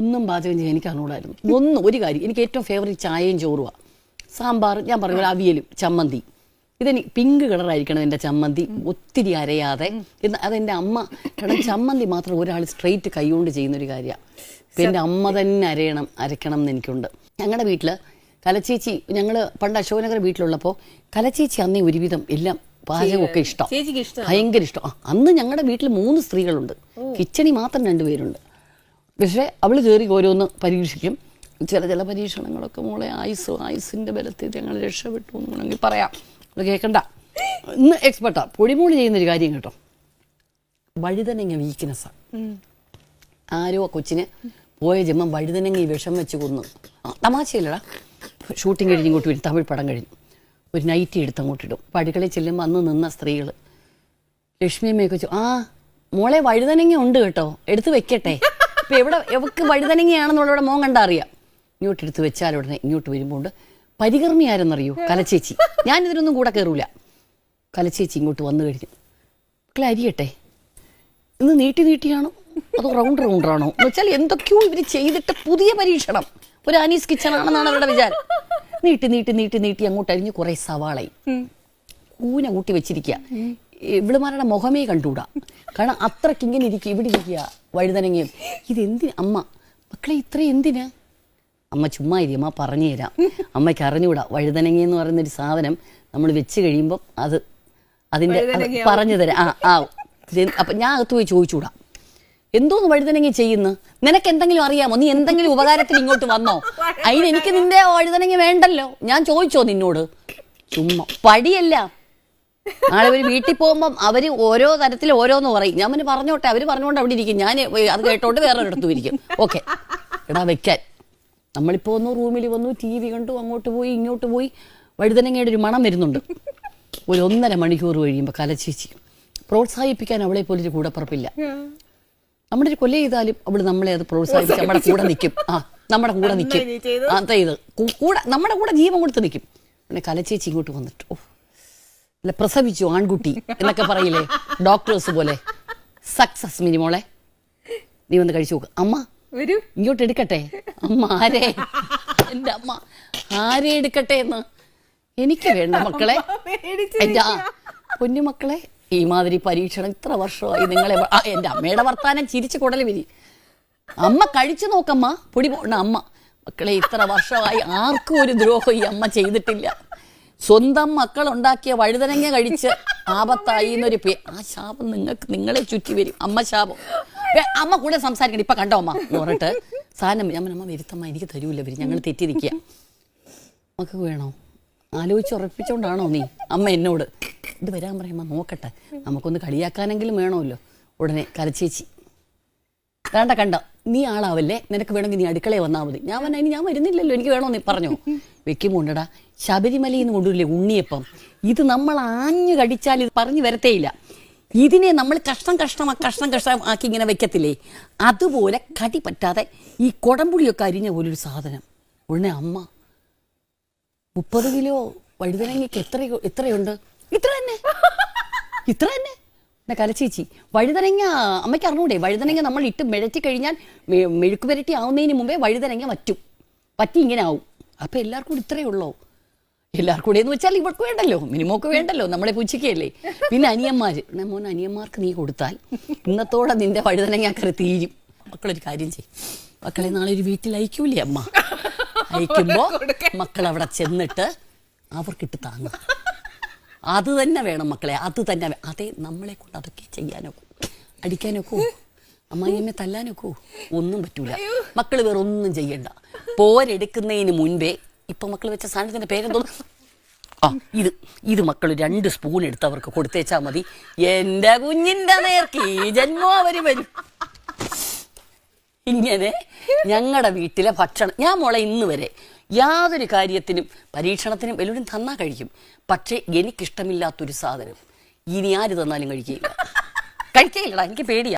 ഒന്നും പാചകം ചെയ്യാൻ എനിക്ക് അറിഞ്ഞൂടായിരുന്നു ഒന്ന് ഒരു കാര്യം. എനിക്ക് ഏറ്റവും ഫേവറേറ്റ് ചായയും ചോറുവാ. സാമ്പാർ ഞാൻ പറഞ്ഞ പോലെ അവിയലും ചമ്മന്തി. ഇതെനിക്ക് പിങ്ക് കളറായിരിക്കണം എന്റെ ചമ്മന്തി. ഒത്തിരി അരയാതെ. എന്ന് അതെന്റെ അമ്മ കാരണം ചമ്മന്തി മാത്രം ഒരാൾ സ്ട്രെയിറ്റ് കൈകൊണ്ട് ചെയ്യുന്നൊരു കാര്യമാണ് എന്റെ അമ്മ തന്നെ അരയണം അരയ്ക്കണം എന്ന് എനിക്കുണ്ട്. ഞങ്ങളുടെ വീട്ടിൽ കലച്ചേച്ചി ഞങ്ങൾ പണ്ട് അശോകനഗർ വീട്ടിലുള്ളപ്പോൾ കലച്ചേച്ചി അന്നേ ഒരുവിധം എല്ലാം പാചകമൊക്കെ ഇഷ്ടം. ഭയങ്കര ഇഷ്ടം. അന്ന് ഞങ്ങളുടെ വീട്ടിൽ മൂന്ന് സ്ത്രീകളുണ്ട്. കിച്ചണി മാത്രം രണ്ടുപേരുണ്ട്. പക്ഷേ അവൾ കയറി ഓരോന്ന് പരീക്ഷിക്കും. ചില ചില പരീക്ഷണങ്ങളൊക്കെ മോളെ ആയുസ് ആയുസിന്റെ ബലത്തിൽ ഞങ്ങൾ രക്ഷപ്പെട്ടു എന്ന് വേണമെങ്കിൽ പറയാം. അത് കേൾക്കണ്ട ഇന്ന് എക്സ്പെർട്ടാ പൊടിമൂളി ചെയ്യുന്നൊരു കാര്യം കേട്ടോ. വഴുതനങ്ങ വീക്ക്നെസ്സാണ് ആരോ കൊച്ചിനെ പോയ ജന്മം വഴുതനങ്ങ ഈ വിഷം വെച്ച് കൊന്നു. തമാശയില്ലടാ. ഷൂട്ടിംഗ് കഴിഞ്ഞ് ഇങ്ങോട്ട് വരും. തമിഴ് പടം കഴിഞ്ഞു. ഒരു നൈറ്റി എടുത്ത് അങ്ങോട്ട് ഇടും. പടികളെ അടുക്കളയിൽ ചെല്ലുമ്പോൾ അന്ന് നിന്ന സ്ത്രീകൾ ലക്ഷ്മിയമ്മയൊക്കെ വെച്ചു ആ മോളെ വഴുതനങ്ങ ഉണ്ട് കേട്ടോ. എടുത്ത് വെക്കട്ടെ. ഇപ്പം എവിടെ എവക്ക് വഴുതനങ്ങയാണെന്നുള്ളവിടെ മോൻ കണ്ടാ അറിയാം. ഇങ്ങോട്ട് എടുത്ത് വെച്ചാൽ ഉടനെ ഇങ്ങോട്ട് വരുമ്പോൾ പരികർമ്മി ആരെന്നറിയോ? കലച്ചേച്ചി. ഞാനിതിനൊന്നും കൂടെ കയറൂല കലച്ചേച്ചി ഇങ്ങോട്ട് വന്നു കഴിഞ്ഞു. മക്കളെ അരിയട്ടെ. ഇന്ന് നീട്ടി നീട്ടിയാണോ? അതോ റൗണ്ട് റൗണ്ട് ആണോ? എന്ന് വെച്ചാൽ എന്തൊക്കെയോ ഇവർ ചെയ്തിട്ട് പുതിയ പരീക്ഷണം. ഒരു അനീസ് കിച്ചൺ ആണെന്നാണ് അവരുടെ വിചാരം. നീട്ടി നീട്ടി നീട്ടി നീട്ടി അങ്ങോട്ട് അരിഞ്ഞ് കുറെ സവാളയും കൂന കൂട്ടി വെച്ചിരിക്കുക ഇവളുമാരുടെ മുഖമേ കണ്ടുകൂടാ കാരണം അത്രയ്ക്ക് ഇങ്ങനെ ഇരിക്കുക ഇവിടെ ഇരിക്കുക വഴുതനങ്ങയും. ഇതെന്തിന് അമ്മ? മക്കളെ ഇത്ര എന്തിന്? അമ്മ ചുമ്മാ ഇരി അമ്മ പറഞ്ഞു തരാം. അമ്മയ്ക്ക് അറിഞ്ഞുകൂടാ. വഴുതനങ്ങ എന്ന് പറയുന്ന ഒരു സാധനം നമ്മൾ വെച്ച് കഴിയുമ്പം അത് അതിന്റെ അത് പറഞ്ഞു തരാം. ആ ആ. അപ്പം ഞാൻ അകത്ത് പോയി ചോദിച്ചുകൂടാ. എന്തോന്ന് വഴുതനങ്ങി ചെയ്യുന്നു? നിനക്ക് എന്തെങ്കിലും അറിയാമോ? നീ എന്തെങ്കിലും ഉപകാരത്തിന് ഇങ്ങോട്ട് വന്നോ? അതിന് എനിക്ക് നിന്റെ വഴുതനങ്ങി വേണ്ടല്ലോ. ഞാൻ ചോദിച്ചോ നിന്നോട്? ചുമ്മാ. പടിയല്ല. നാളെ ഒരു വീട്ടിൽ പോകുമ്പം അവർ ഓരോ തരത്തിൽ ഓരോന്ന് പറയും. ഞാൻ പിന്നെ പറഞ്ഞോട്ടെ അവർ പറഞ്ഞുകൊണ്ട് അവിടെ ഇരിക്കും. ഞാൻ അത് കേട്ടോണ്ട് വേറെ ഒരിടത്തും ഇരിക്കും. ഓക്കെ. എടാ വെക്കാൻ. നമ്മളിപ്പോ വന്നു റൂമിൽ വന്നു ടി വി കണ്ടു അങ്ങോട്ട് പോയി ഇങ്ങോട്ട് പോയി. വഴുതനങ്ങയുടെ ഒരു മണം വരുന്നുണ്ട്. ഒരു ഒന്നര മണിക്കൂർ കഴിയുമ്പോൾ കലച്ചേച്ചി. പ്രോത്സാഹിപ്പിക്കാൻ അവളെ പോലെ ഒരു കൂടപ്പുറപ്പില്ല. നമ്മുടെ ഒരു കൊല ചെയ്താലും അവൾ നമ്മളെ അത് പ്രോത്സാഹിപ്പിച്ച് നമ്മുടെ കൂടെ നിൽക്കും ആ നമ്മുടെ കൂടെ നിൽക്കും അത് ഇത് കൂടെ നമ്മുടെ കൂടെ ജീവൻ കൊടുത്ത് നിൽക്കും പിന്നെ കലച്ചേച്ചി ഇങ്ങോട്ട് വന്നിട്ട് ഓ അല്ല പ്രസവിച്ചു ആൺകുട്ടി എന്നൊക്കെ പറയില്ലേ? ഡോക്ടേഴ്സ് പോലെ. സക്സസ് മിനിമോളെ നീ വന്ന് കഴിച്ചു നോക്ക്. അമ്മ ഒരു ഇങ്ങോട്ട് എടുക്കട്ടെ? അമ്മ ആരെ? എന്റെ അമ്മ ആരെ എടുക്കട്ടെ എന്ന്? എനിക്ക് വേണ്ട മക്കളെ. എന്റെ ആ പൊന്നുമക്കളെ ഈ മാതിരി പരീക്ഷണം ഇത്ര വർഷമായി നിങ്ങളെ എന്റെ എന്റെ അമ്മയുടെ വർത്താനം ചിരിച്ചു കുടൽ വിരി അമ്മ കഴിച്ചു നോക്കമ്മ പൊടി പോണ അമ്മ. മക്കളെ ഇത്ര വർഷമായി ആർക്കും ഒരു ദ്രോഹം ഈ അമ്മ ചെയ്തിട്ടില്ല. സ്വന്തം മക്കൾ ഉണ്ടാക്കിയ വഴുതനങ്ങ കഴിച്ച് ആപത്തായി എന്നൊരു പേ ആ ശാപം നിങ്ങൾക്ക് നിങ്ങളെ ചുറ്റി വരും. അമ്മ ശാപം. അമ്മ കൂടെ സംസാരിക്കണം. ഇപ്പൊ കണ്ടോ അമ്മ? എന്ന് പറഞ്ഞിട്ട് സാധനം ഞാൻ അമ്മ വരുത്തമ്മ എനിക്ക് തരൂല്ല വരും ഞങ്ങൾ തെറ്റിരിക്കുക നമുക്ക് വേണോ? ആലോചിച്ച് ഉറപ്പിച്ചോണ്ടാണോ നീ? അമ്മ എന്നോട്. ഇത് വരാൻ പറയുമ്പോ നോക്കട്ടെ. നമുക്കൊന്ന് കളിയാക്കാനെങ്കിലും വേണമല്ലോ. ഉടനെ കലച്ചേച്ചി വേണ്ട കണ്ട. നീ ആളാവല്ലേ? നിനക്ക് വേണമെങ്കിൽ നീ അടുക്കളയെ വന്നാൽ മതി. ഞാൻ വന്നാൽ ഇനി ഞാൻ വരുന്നില്ലല്ലോ. എനിക്ക് വേണോ നീ പറഞ്ഞോ? വെക്കുമുണ്ടടാ ശബരിമലയിൽ നിന്ന് കൊണ്ടുവരില്ലേ ഉണ്ണിയപ്പം? ഇത് നമ്മൾ ആഞ്ഞു കടിച്ചാൽ ഇത് പറഞ്ഞു വരത്തേയില്ല. ഇതിനെ നമ്മൾ കഷ്ണം കഷ്ണം കഷ്ണം കഷ്ണം ആക്കി ഇങ്ങനെ വെക്കത്തില്ലേ? അതുപോലെ കടി പറ്റാതെ ഈ കുടംപുളിയൊക്കെ അരിഞ്ഞ പോലൊരു സാധനം. ഉടനെ അമ്മ. മുപ്പത് കിലോ വഴുതനങ്ങയ്ക്ക് എത്ര എത്രയുണ്ട്? ഇത്ര തന്നെ. ഇത്ര തന്നെ. എന്നെ കലച്ചേച്ചി വഴുതനങ്ങ അമ്മയ്ക്ക് അറിഞ്ഞൂടെ? വഴുതനങ്ങ നമ്മൾ ഇട്ട് മെഴറ്റി കഴിഞ്ഞാൽ മെഴുക്ക് പുരട്ടി ആവുന്നതിന് മുമ്പേ വഴുതനങ്ങ വറ്റും. പറ്റി ഇങ്ങനെ ആവും. അപ്പൊ എല്ലാവർക്കും ഇത്രയേ ഉള്ളൂ. എല്ലാവർക്കും കൂടെ എന്ന് വെച്ചാൽ ഇവർക്ക് വേണ്ടല്ലോ മിനിമോക്ക് വേണ്ടല്ലോ നമ്മളെ പുച്ഛിക്കല്ലേ പിന്നെ അനിയന്മാർ മോൻ അനിയന്മാർക്ക് നീ കൊടുത്താൽ ഇന്നത്തോടെ നിന്റെ വഴുതനങ്ങാക്കറി കറി തീരും. മക്കളൊരു കാര്യം ചെയ്യും. മക്കളെ നാളെ ഒരു വീട്ടിൽ അയക്കൂലേ അമ്മ? അയക്കുമ്പോ മക്കൾ അവിടെ ചെന്നിട്ട് അവർക്കിട്ട് താങ്ങുക അത് തന്നെ വേണം മക്കളെ അത് തന്നെ അതെ നമ്മളെ കൊണ്ട് അതൊക്കെ ചെയ്യാനൊക്കെ. അടിക്കാനൊക്കെ. അമ്മായിയമ്മയെ തല്ലാനൊക്കെ. ഒന്നും പറ്റൂല. മക്കൾ വേറെ ഒന്നും ചെയ്യണ്ട. പോരെടുക്കുന്നതിന് മുൻപേ ഇപ്പൊ മക്കൾ വെച്ച സാധനത്തിന്റെ പേരെന്തോ ആ ഇത്. ഇത് മക്കൾ രണ്ട് സ്പൂൺ എടുത്ത് അവർക്ക് കൊടുത്തേച്ചാ മതി. എന്റെ കുഞ്ഞിന്റെ നേർക്ക് ഈ ജന്മോ അവർ വരും. ഇങ്ങനെ ഞങ്ങളുടെ വീട്ടിലെ ഭക്ഷണം ഞാൻ മോളെ ഇന്ന് വരെ യാതൊരു കാര്യത്തിനും പരീക്ഷണത്തിനും എല്ലാവരും തന്നാ കഴിക്കും. പക്ഷേ എനിക്കിഷ്ടമില്ലാത്തൊരു സാധനം. ഇനി ആര് തന്നാലും കഴിക്കുകയില്ല കഴിക്കുകയില്ലടാ എനിക്ക് പേടിയാ.